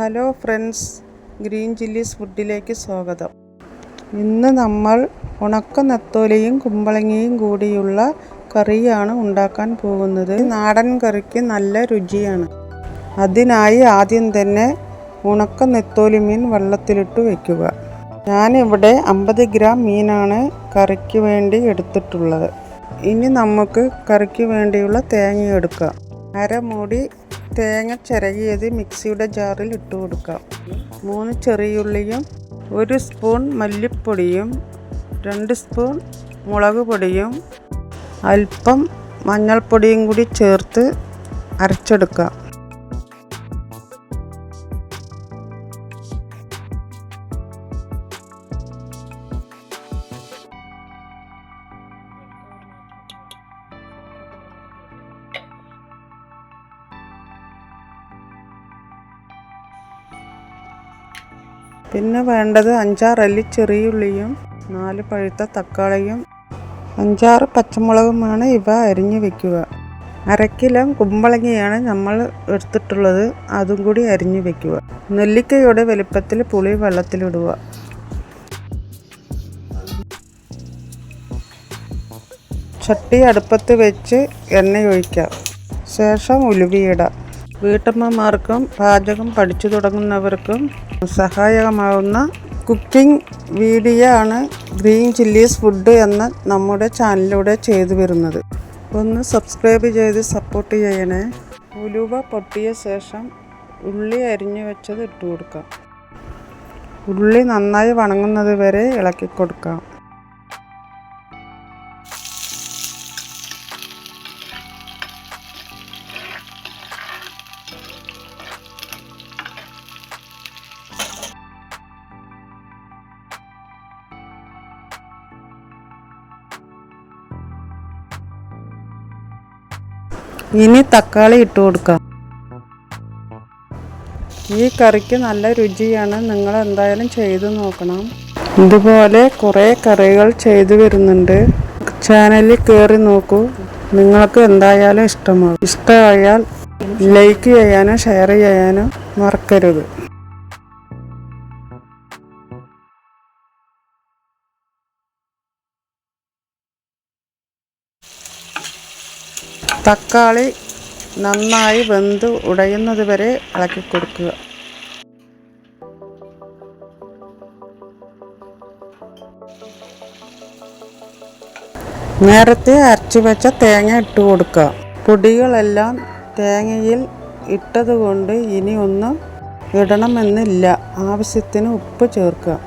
Hello friends green chillies ഫുഡിലേക്ക് സ്വാഗതം. ഇന്ന് നമ്മൾ ഉണക്ക നത്തോലയും കുമ്പളങ്ങയും കൂടിയുള്ള കറിയാണ് ഉണ്ടാക്കാൻ പോകുന്നത്. നാടൻ കറിക്ക് നല്ല രുചിയാണ്. അതിനായി ആദ്യം തന്നെ ഉണക്ക നെത്തോലി മീൻ വെള്ളത്തിലിട്ട് വയ്ക്കുക ഞാനിവിടെ അമ്പത് ഗ്രാം മീനാണ് കറിക്ക് വേണ്ടി എടുത്തിട്ടുള്ളത്. ഇനി നമുക്ക് കറിക്ക് വേണ്ടിയുള്ള തേങ്ങ എടുക്കാം. അരമൂടി തേങ്ങ ചിരകിയത് മിക്സിയുടെ ജാറിൽ ഇട്ട് കൊടുക്കാം. മൂന്ന് ചെറിയുള്ളിയും ഒരു സ്പൂൺ മല്ലിപ്പൊടിയും രണ്ട് സ്പൂൺ മുളക് പൊടിയും അല്പം മഞ്ഞൾപ്പൊടിയും കൂടി ചേർത്ത് അരച്ചെടുക്കാം. പിന്നെ വേണ്ടത് അഞ്ചാറ് അഞ്ചാറല്ലി ചെറിയുള്ളിയും നാല് പഴുത്ത തക്കാളിയും അഞ്ചാറ് പച്ചമുളകുമാണ് ഇവ അരിഞ്ഞു വെക്കുക. അരക്കിലോ കുമ്പളങ്ങയാണ് നമ്മൾ എടുത്തിട്ടുള്ളത് അതും കൂടി അരിഞ്ഞു വെക്കുക. നെല്ലിക്കയുടെ വലിപ്പത്തിൽ പുളി വെള്ളത്തിലിടുക. ചട്ടി അടുപ്പത്ത് വെച്ച് എണ്ണയൊഴിക്കാം ശേഷം ഉലുവിയിടാം വീട്ടമ്മമാർക്കും പാചകം പഠിച്ചു തുടങ്ങുന്നവർക്കും സഹായകമാവുന്ന കുക്കിംഗ് വീഡിയോ ആണ് ഗ്രീൻ ചില്ലീസ് ഫുഡ് എന്ന നമ്മുടെ ചാനലിലൂടെ ചെയ്തു വരുന്നത്. ഒന്ന് സബ്സ്ക്രൈബ് ചെയ്ത് സപ്പോർട്ട് ചെയ്യണേ. ഉലുവ പൊട്ടിയ ശേഷം ഉള്ളി അരിഞ്ഞു വെച്ചത് ഇട്ട് കൊടുക്കാം. ഉള്ളി നന്നായി വണങ്ങുന്നത് വരെ ഇളക്കി കൊടുക്കാം. ഇനി തക്കാളി ഇട്ട് കൊടുക്കാം. ഈ കറിക്ക് നല്ല രുചിയാണ്. നിങ്ങൾ എന്തായാലും ചെയ്തു നോക്കണം. ഇതുപോലെ കുറേ കറികൾ ചെയ്തു വരുന്നുണ്ട്. ചാനലിൽ കയറി നോക്കൂ. നിങ്ങൾക്ക് എന്തായാലും ഇഷ്ടമാകും. ഇഷ്ടമായാൽ ലൈക്ക് ചെയ്യാനോ ഷെയർ ചെയ്യാനോ മറക്കരുത്. തക്കാളി നന്നായി വെന്ത് ഉടയുന്നത് വരെ ഇളക്കി കൊടുക്കുക. നേരത്തെ അരച്ചു വെച്ച തേങ്ങ ഇട്ട് കൊടുക്കുക. പൊടികളെല്ലാം തേങ്ങയിൽ ഇട്ടതുകൊണ്ട് ഇനി ഒന്നും ഇടണമെന്നില്ല. ആവശ്യത്തിന് ഉപ്പ് ചേർക്കുക.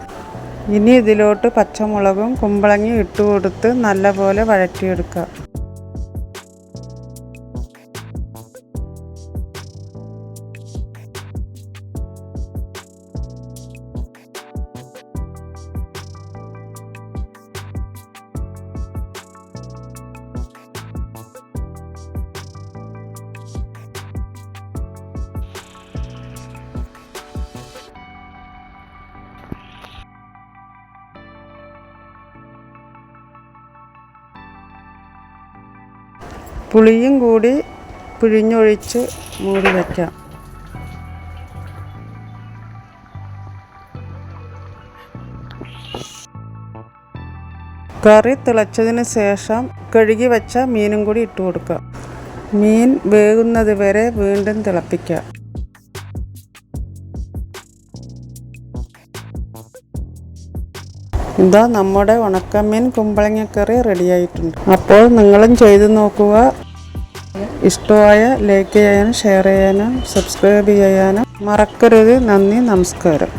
ഇനി ഇതിലോട്ട് പച്ചമുളകും കുമ്പളങ്ങയും ഇട്ട് കൊടുത്ത് നല്ലപോലെ വഴറ്റിയെടുക്കുക. പുളിയും കൂടി പിഴിഞ്ഞൊഴിച്ച് മൂടി വയ്ക്കാം. കറി തിളച്ചതിന് ശേഷം കഴുകി വെച്ച മീനും കൂടി ഇട്ട് കൊടുക്കുക മീൻ വേകുന്നത് വരെ വീണ്ടും തിളപ്പിക്കുക ഇതാ നമ്മുടെ ഉണക്കമീൻ കുമ്പളങ്ങക്കറി റെഡിയായിട്ടുണ്ട്. അപ്പോൾ നിങ്ങളും ചെയ്തു നോക്കുക. ഇഷ്ടമായ ലൈക്ക് ചെയ്യാനും ഷെയർ ചെയ്യാനും സബ്സ്ക്രൈബ് ചെയ്യാനും മറക്കരുത്. നന്ദി നമസ്കാരം.